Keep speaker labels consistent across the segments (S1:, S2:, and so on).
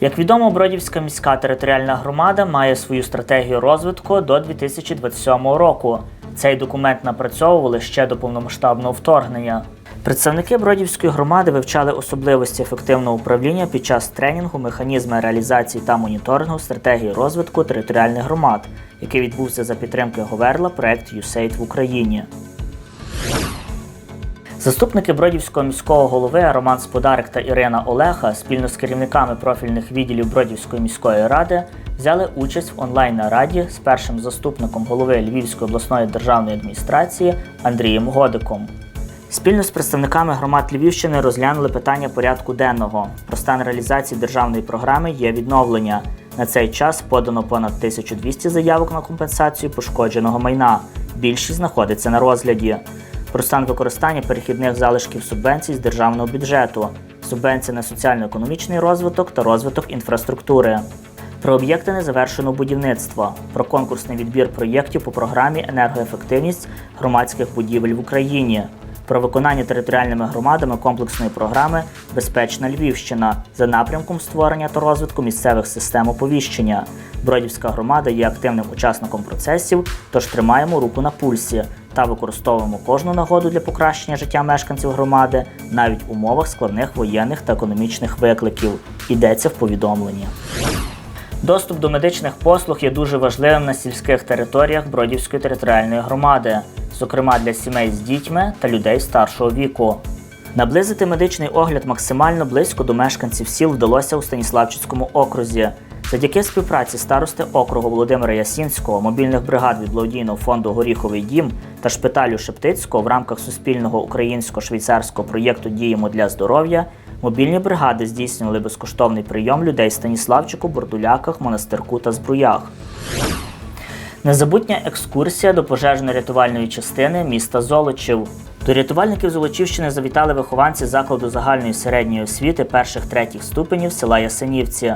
S1: Як відомо, Бродівська міська територіальна громада має свою стратегію розвитку до 2027 року. Цей документ напрацьовували ще до повномасштабного вторгнення. Представники Бродівської громади вивчали особливості ефективного управління під час тренінгу, механізми реалізації та моніторингу стратегії розвитку територіальних громад, який відбувся за підтримки Говерла проект USAID в Україні. Заступники Бродівського міського голови Роман Сподарик та Ірина Олеха спільно з керівниками профільних відділів Бродівської міської ради взяли участь в онлайн-нараді з першим заступником голови Львівської обласної державної адміністрації Андрієм Годиком. Спільно з представниками громад Львівщини розглянули питання порядку денного. Про стан реалізації державної програми є відновлення. На цей час подано понад 1200 заявок на компенсацію пошкодженого майна. Більшість знаходиться на розгляді. Про стан використання перехідних залишків субвенцій з державного бюджету, субвенція на соціально-економічний розвиток та розвиток інфраструктури. Про об'єкти незавершеного будівництва, про конкурсний відбір проєктів по програмі енергоефективність громадських будівель в Україні, про виконання територіальними громадами комплексної програми Безпечна Львівщина за напрямком створення та розвитку місцевих систем оповіщення. Бродівська громада є активним учасником процесів, тож тримаємо руку на пульсі та використовуємо кожну нагоду для покращення життя мешканців громади навіть в умовах складних воєнних та економічних викликів. Йдеться в повідомленні. Доступ до медичних послуг є дуже важливим на сільських територіях Бродівської територіальної громади, зокрема для сімей з дітьми та людей старшого віку. Наблизити медичний огляд максимально близько до мешканців сіл вдалося у Станіславчицькому окрузі. Завдяки співпраці старости округу Володимира Ясінського, мобільних бригад від благодійного фонду Горіховий дім та шпиталю Шептицького в рамках суспільного українсько-швейцарського проєкту Діємо для здоров'я мобільні бригади здійснювали безкоштовний прийом людей Станіславчику, Бордуляках, Монастирку та Збруях. Незабутня екскурсія до пожежно-рятувальної частини міста Золочів. До рятувальників Золочівщини завітали вихованці закладу загальної середньої освіти перших третіх ступенів села Ясенівці.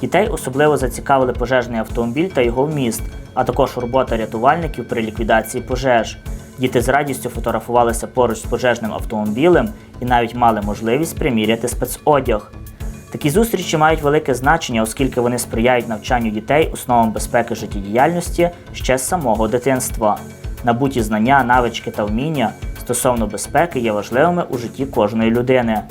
S1: Дітей особливо зацікавили пожежний автомобіль та його вміст, а також робота рятувальників при ліквідації пожеж. Діти з радістю фотографувалися поруч з пожежним автомобілем і навіть мали можливість приміряти спецодяг. Такі зустрічі мають велике значення, оскільки вони сприяють навчанню дітей основам безпеки життєдіяльності ще з самого дитинства. Набуті знання, навички та вміння стосовно безпеки є важливими у житті кожної людини.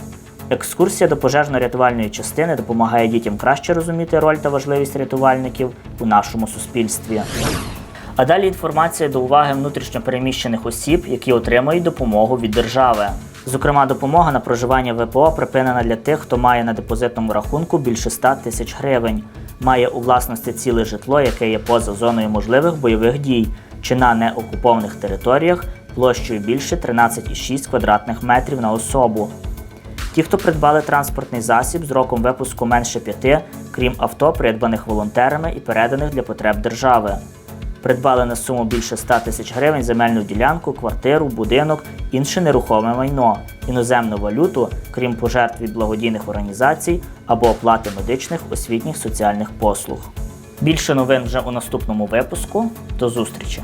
S1: Екскурсія до пожежно-рятувальної частини допомагає дітям краще розуміти роль та важливість рятувальників у нашому суспільстві. А далі інформація до уваги внутрішньопереміщених осіб, які отримують допомогу від держави. Зокрема, допомога на проживання ВПО припинена для тих, хто має на депозитному рахунку більше 100 тисяч гривень, має у власності ціле житло, яке є поза зоною можливих бойових дій, чи на неокупованих територіях площею більше 13,6 квадратних метрів на особу. Ті, хто придбали транспортний засіб з роком випуску менше п'яти, крім авто, придбаних волонтерами і переданих для потреб держави. Придбали на суму більше 100 тисяч гривень земельну ділянку, квартиру, будинок, інше нерухоме майно, іноземну валюту, крім пожертв від благодійних організацій або оплати медичних, освітніх, соціальних послуг. Більше новин вже у наступному випуску. До зустрічі!